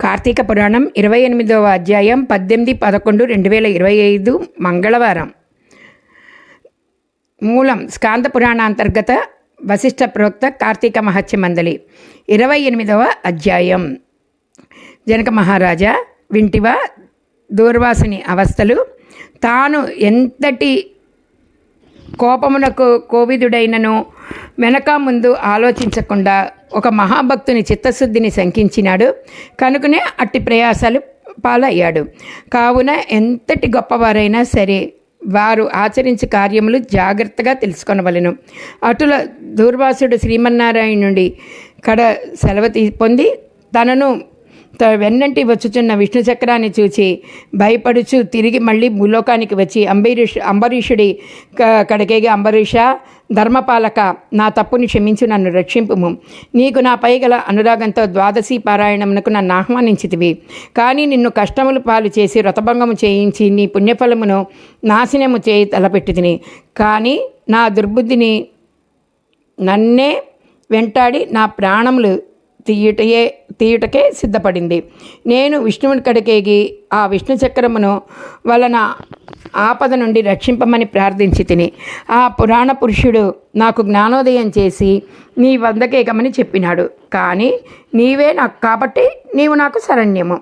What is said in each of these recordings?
కార్తీక పురాణం ఇరవై ఎనిమిదవ అధ్యాయం పద్దెనిమిది పదకొండు రెండు వేల ఇరవై ఐదు మంగళవారం. మూలం స్కాంద పురాణ అంతర్గత వశిష్ఠ ప్రోక్త కార్తీక మహత్య మందలి ఇరవై ఎనిమిదవ అధ్యాయం. జనక మహారాజా వింటివా దూర్వాసుని అవస్థలు తాను ఎంతటి కోపమునకు కోవిదుడైనను వెనక ముందు ఆలోచించకుండా ఒక మహాభక్తుని చిత్తశుద్ధిని శంకించినాడు. కనుకనే అట్టి ప్రయాసాలు పాలయ్యాడు. కావున ఎంతటి గొప్పవారైనా సరే వారు ఆచరించే కార్యములు జాగ్రత్తగా తెలుసుకొనవలెను. అటుల దూర్వాసుడు శ్రీమన్నారాయణుడి కడ సెలవు తీ పొంది తనను త- వెన్నంటి వచ్చుచున్న విష్ణు చక్రాన్ని చూచి భయపడుచు తిరిగి మళ్ళీ భూలోకానికి వచ్చి అంబరీష్ అంబరీషుడి క- కడకేగి అంబరీష ధర్మపాలక నా తప్పుని క్షమించి నన్ను రక్షింపుము. నీకు నాపై గల అనురాగంతో ద్వాదశి పారాయణమునకు నన్ను ఆహ్వానించితివి. కానీ నిన్ను కష్టములు పాలు చేసి వ్రతభంగము చేయించి నీ పుణ్యఫలమును నాశనము చేయి తలపెట్టితిని. కానీ నా దుర్బుద్ధిని నన్నే వెంటాడి నా ప్రాణములు తీయుటయే తీయుటకే సిద్ధపడింది. నేను విష్ణువుని కడికేగి ఆ విష్ణు చక్రమును వలన ఆపద నుండి రక్షింపమని ప్రార్థించి తిని ఆ పురాణ పురుషుడు నాకు జ్ఞానోదయం చేసి నీ వందకేకమని చెప్పినాడు. కానీ నీవే నాకు కాబట్టి నీవు నాకు శరణ్యము.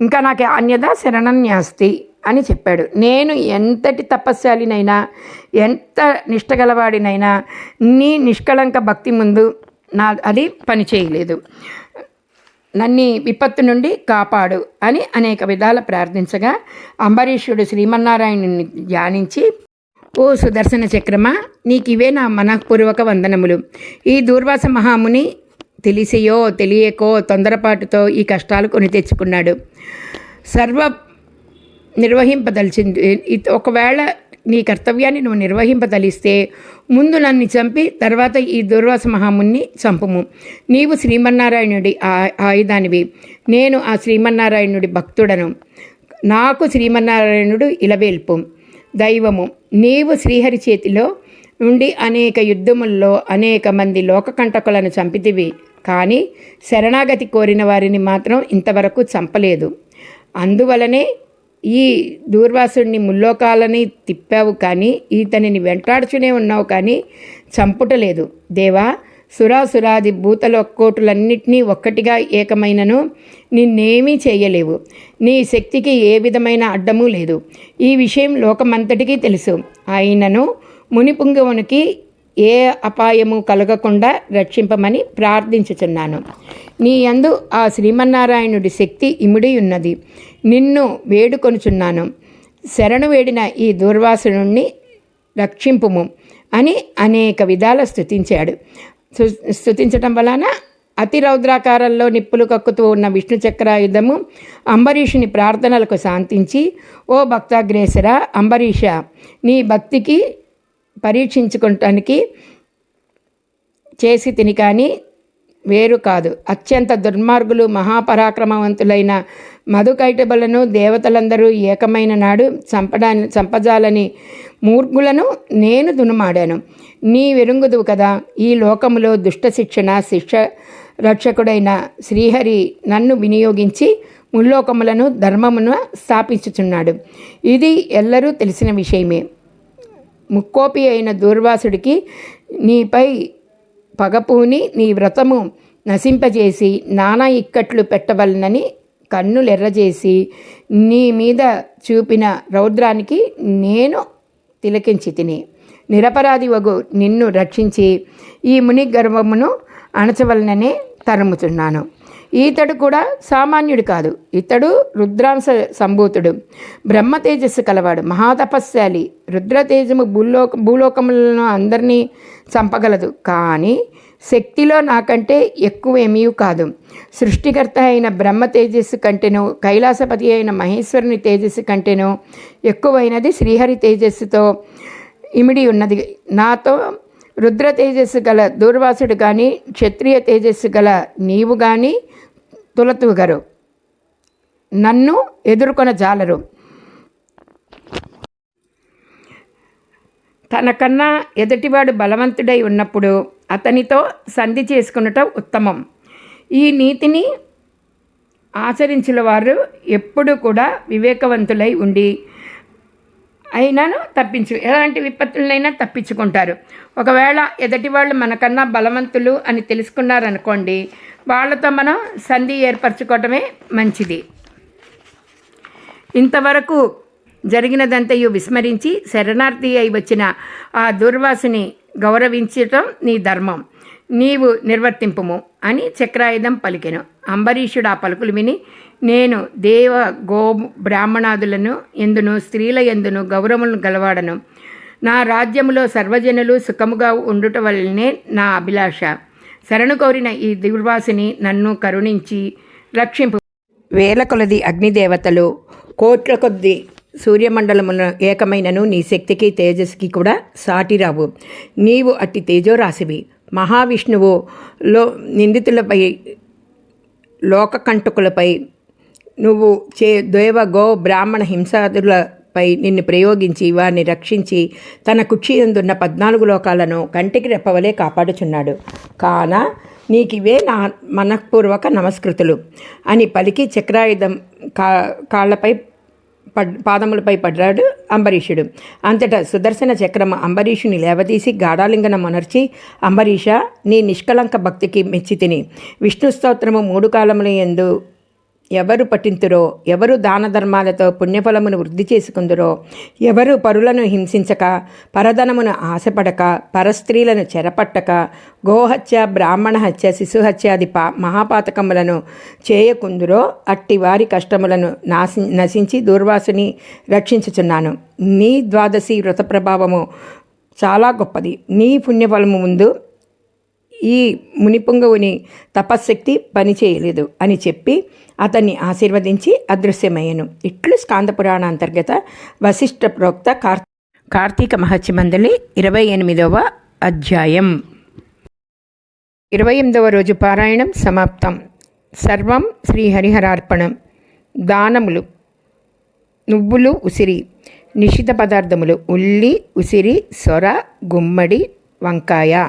ఇంకా నాకు అన్యదా శరణన్యాస్తి అని చెప్పాడు. నేను ఎంతటి తపస్శాలినైనా ఎంత నిష్టగలవాడినైనా నీ నిష్కళంక భక్తి ముందు నా అది పని చేయలేదు. నన్ని విపత్తు నుండి కాపాడు అని అనేక విధాల ప్రార్థించగా అంబరీషుడు శ్రీమన్నారాయణుని ధ్యానించి ఓ సుదర్శన చక్రమా నీకివే ఇవే నా మనఃపూర్వక వందనములు. ఈ దూర్వాస మహాముని తెలిసియో తెలియకో తొందరపాటుతో ఈ కష్టాలు కొని తెచ్చుకున్నాడు. సర్వ నిర్వహింపదలిచింది. ఒకవేళ నీ కర్తవ్యాన్ని నువ్వు నిర్వహింపదలిస్తే ముందు నన్ను చంపి తర్వాత ఈ దుర్వాస మహాముని చంపుము. నీవు శ్రీమన్నారాయణుడి ఆ- ఆయుధానివి. నేను ఆ శ్రీమన్నారాయణుడి భక్తుడను. నాకు శ్రీమన్నారాయణుడు ఇలవేల్పు. దైవము నీవు శ్రీహరి చేతిలో నుండి అనేక యుద్ధముల్లో అనేక మంది లోకకంటకులను చంపితివి. కానీ శరణాగతి కోరిన వారిని మాత్రం ఇంతవరకు చంపలేదు. అందువలనే ఈ దూర్వాసుడిని ముల్లోకాలని తిప్పావు కానీ ఈతనిని వెంటాడుచునే ఉన్నావు కానీ చంపుటలేదు. దేవా సురాసురాది భూతలొక్కోటులన్నిటినీ ఒక్కటిగా ఏకమైనను నిన్నేమీ చేయలేవు. నీ శక్తికి ఏ విధమైన అడ్డము లేదు. ఈ విషయం లోకమంతటికీ తెలుసు. అయినను మునిపుంగవునికి ఏ అపాయము కలగకుండా రక్షింపమని ప్రార్థించుచున్నాను. నీ యందు ఆ శ్రీమన్నారాయణుడి శక్తి ఇమిడి ఉన్నది. నిన్ను వేడుకొనుచున్నాను. శరణు వేడిన ఈ దూర్వాసుని రక్షింపుము అని అనేక విధాల స్థుతించాడు స్థుతించటం వలన అతి రౌద్రాకారంలో నిప్పులు కక్కుతూ ఉన్న విష్ణు చక్రాయుధము అంబరీషుని ప్రార్థనలకు శాంతించి ఓ భక్తాగ్రేసర అంబరీష నీ భక్తికి పరీక్షించుకోవటానికి చేసి తిని కానీ వేరు కాదు. అత్యంత దుర్మార్గులు మహాపరాక్రమవంతులైన మధుకైటబలను దేవతలందరూ ఏకమైన నాడు చంపడా చంపజాలని మూర్ఖులను నేను దునుమాడాను. నీ వెరుంగుదువు కదా. ఈ లోకములో దుష్ట శిక్షణ శిక్ష రక్షకుడైన శ్రీహరి నన్ను వినియోగించి ముల్లోకములను ధర్మమును స్థాపించుచున్నాడు. ఇది ఎల్లరూ తెలిసిన విషయమే. ముక్కోపి అయిన దూర్వాసుడికి నీపై పగపూని నీ వ్రతము నశింపజేసి నానా ఇక్కట్లు పెట్టవలనని కన్నులెర్రజేసి నీ మీద చూపిన రౌద్రానికి నేను తిలకించి తిని. నిరపరాధి వగు నిన్ను రక్షించి ఈ ముని గర్వమును అణచవలననే తరుముతున్నాను ఈతడు కూడా సామాన్యుడు కాదు. ఇతడు రుద్రాంశ సంభూతుడు. బ్రహ్మ తేజస్సు కలవాడు. మహాతపస్శాలి. రుద్రతేజము భూలోక భూలోకములను అందరినీ చంపగలదు. కానీ శక్తిలో నాకంటే ఎక్కువేమీ కాదు. సృష్టికర్త అయిన బ్రహ్మ తేజస్సు కంటేనో కైలాసపతి అయిన మహేశ్వరుని తేజస్సు కంటేనో ఎక్కువైనది శ్రీహరి తేజస్సుతో ఇమిడి ఉన్నది. నాతో రుద్ర తేజస్సు గల దూర్వాసుడు కానీ క్షత్రియ తేజస్సు గల నీవు కానీ తులతూగరు నన్ను ఎదుర్కొన జాలరు. తనకన్నా ఎదుటివాడు బలవంతుడై ఉన్నప్పుడు అతనితో సంధి చేసుకునటం ఉత్తమం. ఈ నీతిని ఆచరించిన వారు ఎప్పుడు కూడా వివేకవంతులై ఉండి అయినాను తప్పించు. ఎలాంటి విపత్తులనైనా తప్పించుకుంటారు. ఒకవేళ ఎదటి వాళ్ళు మనకన్నా బలవంతులు అని తెలుసుకున్నారనుకోండి వాళ్ళతో మనం సంధి ఏర్పరచుకోవటమే మంచిది. ఇంతవరకు జరిగినదంతయు విస్మరించి శరణార్థి అయి వచ్చిన ఆ దుర్వాసుని గౌరవించటం నీ ధర్మం. నీవు నిర్వర్తింపుము అని చక్రాయుధం పలికెను. అంబరీషుడు ఆ పలుకులు విని నేను దేవ గో బ్రాహ్మణాదులను ఎందును స్త్రీల ఎందును గౌరవములను గలవాడను. నా రాజ్యములో సర్వజనులు సుఖముగా ఉండుట వల్లనే నా అభిలాష. శరణు కోరిన ఈ దుర్వాసిని నన్ను కరుణించి రక్షింపు. వేల కొలది అగ్నిదేవతలు కోట్ల కొద్ది సూర్యమండలమున ఏకమైనను నీ శక్తికి తేజస్కి కూడా సాటిరావు. నీవు అట్టి తేజోరాశివి. మహావిష్ణువు లో నిందితులపై లోకకంటకులపై నువ్వు చే దేవ గో బ్రాహ్మణ హింసాదులపై నిన్ను ప్రయోగించి వారిని రక్షించి తన కుక్షి ఎందున్న పద్నాలుగు లోకాలను కంటికి రెప్పవలే కాపాడుచున్నాడు. కాన నీకివే నా మనఃపూర్వక నమస్కృతులు అని పలికి చక్రాయుధం కా కాళ్ళపై పాదములపై పడ్డాడు అంబరీషుడు. అంతటా సుదర్శన చక్రమ అంబరీషుని లేవదీసి గాఢాలింగన మొనర్చి అంబరీష నీ నిష్కలంక భక్తికి మెచ్చి తిని. విష్ణు స్తోత్రము మూడు కాలముల ఎందు ఎవరు పఠింతురో ఎవరు దాన ధర్మాలతో పుణ్యఫలమును వృద్ధి చేసుకుందురో ఎవరు పరులను హింసించక పరధనమును ఆశపడక పరస్త్రీలను చెరపట్టక గోహత్య బ్రాహ్మణ హత్య శిశుహత్యాది పా మహాపాతకములను చేయకుందురో అట్టి వారి కష్టములను నాశి నశించి దూర్వాసుని రక్షించుచున్నాను. నీ ద్వాదశి వ్రత ప్రభావము చాలా గొప్పది. నీ పుణ్యఫలము ముందు ఈ మునిపుంగవుని తపశ్శక్తి పనిచేయలేదు అని చెప్పి అతన్ని ఆశీర్వదించి అదృశ్యమయ్యను. ఇట్లు స్కాంద పురాణ అంతర్గత వశిష్ఠ ప్రోక్త కార్ కార్తీక మహత్యమందలి ఇరవై ఎనిమిదవ అధ్యాయం. ఇరవై ఎనిమిదవ రోజు పారాయణం సమాప్తం. సర్వం శ్రీహరిహరార్పణం దానములు. నువ్వులు ఉసిరి. నిషిత పదార్థములు ఉల్లి ఉసిరి సొర గుమ్మడి వంకాయ.